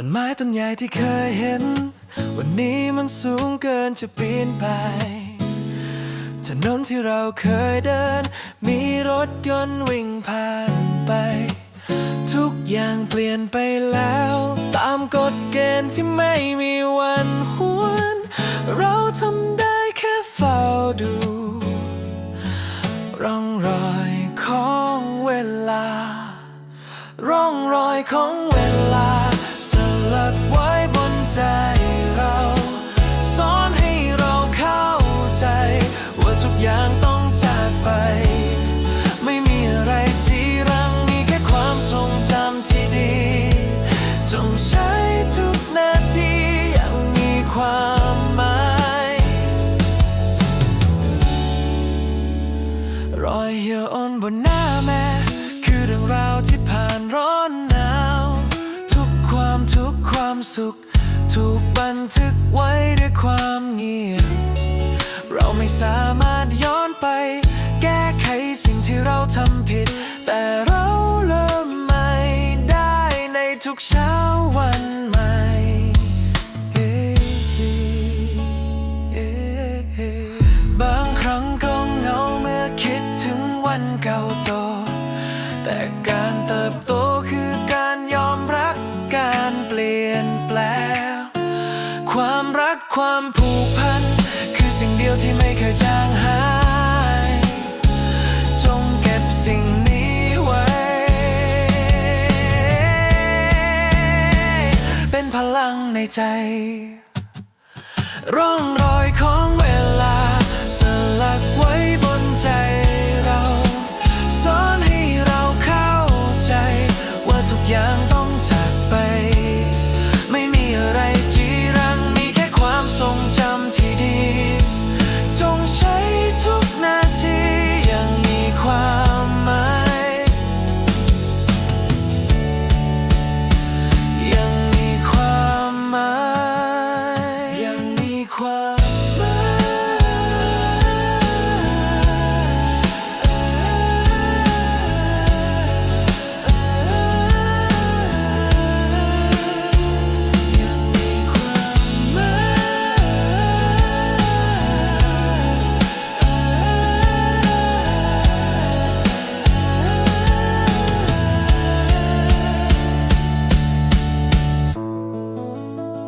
ต้นไม้ต้นใหญ่ที่เคยเห็น วันนี้มันสูงเกินจะปีนไป ถนนที่เราเคยเดิน มีรถยนต์วิ่งผ่านไป ทุกอย่างเปลี่ยนไปแล้ว ตามกฎเกณฑ์ที่ไม่มีวันหวน เราทำได้แค่เฝ้าดู ร่องรอยของเวลา ร่องรอยของ ทุกอย่างต้องจากไป ไม่มีอะไรที่รังมีแค่ความทรงจำที่ดี จงใช้ทุกนาทีอย่างมีความหมาย รอยเหี่ยวอ่อนบนหน้าแม่ คือเรื่องราวที่ผ่านร้อนหนาว ทุกความทุกความสุข ถูกบันทึกไว้ สามารถย้อนไป แก้ไขสิ่งที่เราทำผิด แต่เราเริ่มใหม่ได้ในทุกเช้าวันใหม่บางครั้งก็เหงาเมื่อคิดถึงวันเก่าโต แต่การเติบโตคือการยอมรับการเปลี่ยนแปลงความรักความผูกพัน คือสิ่งเดียวที่ไม่เคยจางหาย จงเก็บสิ่งนี้ไว้ เป็นพลังในใจ ร่องรอย